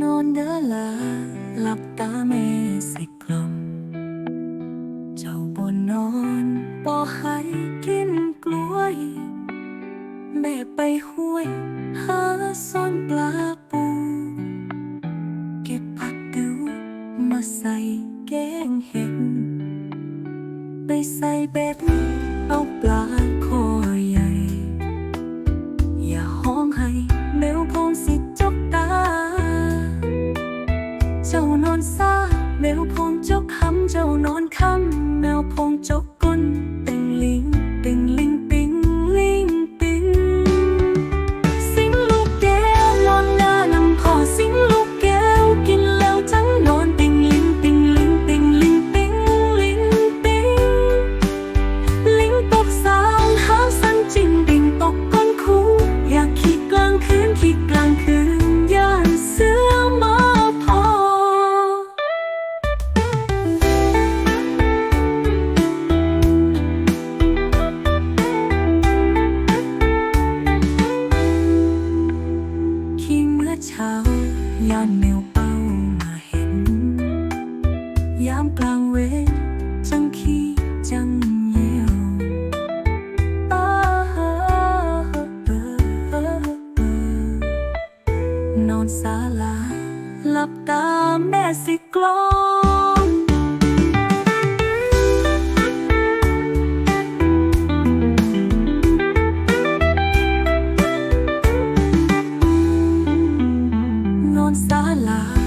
นอนเด้อลาหลับตาเมสิกลม เจ้าบนนอนปอไข่กินกล้วย แม่ไปห้วย หาซ่อนปลาปู เก็บผักดูมาใส่แกงเห็ดไปใส่เบบเอาปลา เจ้านอนซาแมวพงจกคำเจ้านอนคำแมวพงจก เช้าย้อนแมวเป้ามาเห็น ยามกลางเวรจังขี้จังเยี่ยวนอนสาลาหลับตาแม่สิกลอ 萨拉。